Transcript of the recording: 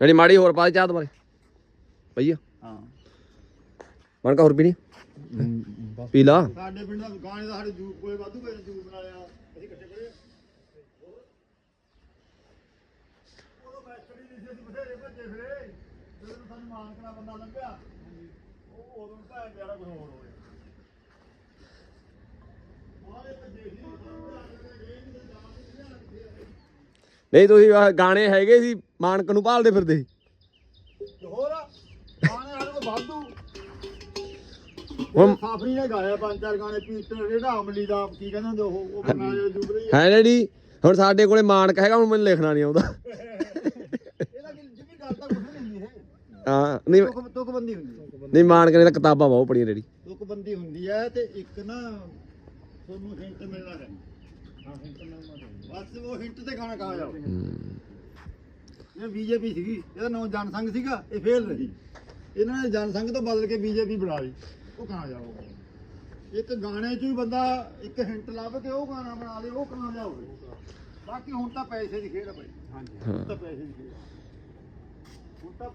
ਜਿਹੜੀ ਮਾੜੀ ਹੋਰ ਪਾ ਦੇ ਚਾਹ ਦੁਬਾਰੇ ਭਈਆ। ਹਾਂ। ਮਣ ਕਾ ਹੋਰ ਪੀਣੀ? ਪੀ ਲਾ। ਸਾਡੇ ਪਿੰਡ ਦਾ ਗਾਣੇ ਦਾ ਸਾਡੇ ਜੂਸ ਕੋਲੇ ਵਾਧੂ ਪਏ ਨੇ, ਜੂਸ ਬਣਾ ਲਿਆ। ਅਸੀਂ ਇਕੱਠੇ ਬੈਠੜੀ ਨਹੀਂ ਸੀ ਅਸੀਂ ਬਥੇਰੇ ਭੱਜੇ ਫਿਰੇ। ਜਦੋਂ ਸਾਨੂੰ ਮਾਨਕਣਾ ਬੰਦਾ ਲੱਭਿਆ ਉਹ ਉਦੋਂ ਤਾਂ ਮੇਰਾ ਕੁਝ ਹੋਰ ਹੋ ਗਿਆ ਸਾਰੇ ਭੱਜੇ ਸੀ। ਨਹੀਂ ਤੁਸੀਂ ਗਾਣੇ ਹੈਗੇ ਸੀ ਮਾਨਕ ਨੂੰ ਭਾਲਦੇ ਫਿਰਦੇ ਸੀ। ਹੋਰ ਗਾਣੇ ਸਾਡੇ ਕੋਲ ਵਾਧੂ। ਹੁਣ ਸਾਫਰੀ ਨੇ ਗਾਇਆ ਪੰਜ ਚਾਰ ਗਾਣੇ ਪੀਟਰ ਜਿਹੜਾ ਅਮਲੀ ਦਾ ਕੀ ਕਹਿੰਦੇ ਹੁੰਦੇ ਉਹ ਉਹ ਬਣਾ ਜੁਗਰੀ ਹੈ ਜਿਹੜੀ ਹੁਣ ਸਾਡੇ ਕੋਲੇ ਮਾਨਕ ਹੈਗਾ ਹੁਣ ਮੈਨੂੰ ਲਿਖਣਾ ਨਹੀਂ ਆਉਂਦਾ। ਇਹਦਾ ਕੀ ਜਿੰਨੀ ਗੱਲ ਤਾਂ ਕੁਝ ਨਹੀਂ ਹੁੰਦੀ ਇਹ ਹਾਂ ਨਹੀਂ ਤੁਕ ਤੁਕਬੰਦੀ ਹੁੰਦੀ ਹੈ। ਨਹੀਂ ਮਾਨਕ ਨੇ ਤਾਂ ਕਿਤਾਬਾਂ ਬਹੁਤ ਪੜੀਆਂ ਡੈਡੀ ਤੁਕਬੰਦੀ ਹੁੰਦੀ ਹੈ ਤੇ ਇੱਕ ਨਾ ਤੁਹਾਨੂੰ ਹਿੰਟ ਮਿਲਣਾ ਹੈ। ਹਾਂ ਹਿੰਟ ਮਿਲਣਾ ਬਸ ਉਹ ਹਿੰਟ ਤੇ ਗਾਣਾ ਕਹਾ ਜਾਓ। ਇਹ ਬੀਜੇਪੀ ਸੀਗੀ ਇਹਦਾ ਨਾਮ ਜਨਸੰਘ ਸੀਗਾ ਇਹ ਫੇਲ ਰਹੀ। ਇਹਨਾਂ ਨੇ ਜਨਸੰਘ ਤੋਂ ਬਦਲ ਕੇ ਬੀਜੇਪੀ ਬਣਾ ਲਈ। ਉਹ ਕਹਾ ਜਾਓ ਇੱਕ ਗਾਣੇ 'ਚ ਵੀ ਬੰਦਾ ਇੱਕ ਹਿੰਟ ਲੱਭ ਕੇ ਉਹ ਗਾਣਾ ਬਣਾ ਲੇ ਉਹ ਕਹਾ ਜਾਓਗੇ ਬਾਕੀ ਹੁਣ ਤਾਂ ਪੈਸੇ ਦੀ ਖੇਡ ਹੈ ਭਾਈ ਹਾਂਜੀ। ਹੁਣ ਤਾਂ ਪੈਸੇ ਦੀ ਖੇਡ। ਹੁਣ ਤਾਂ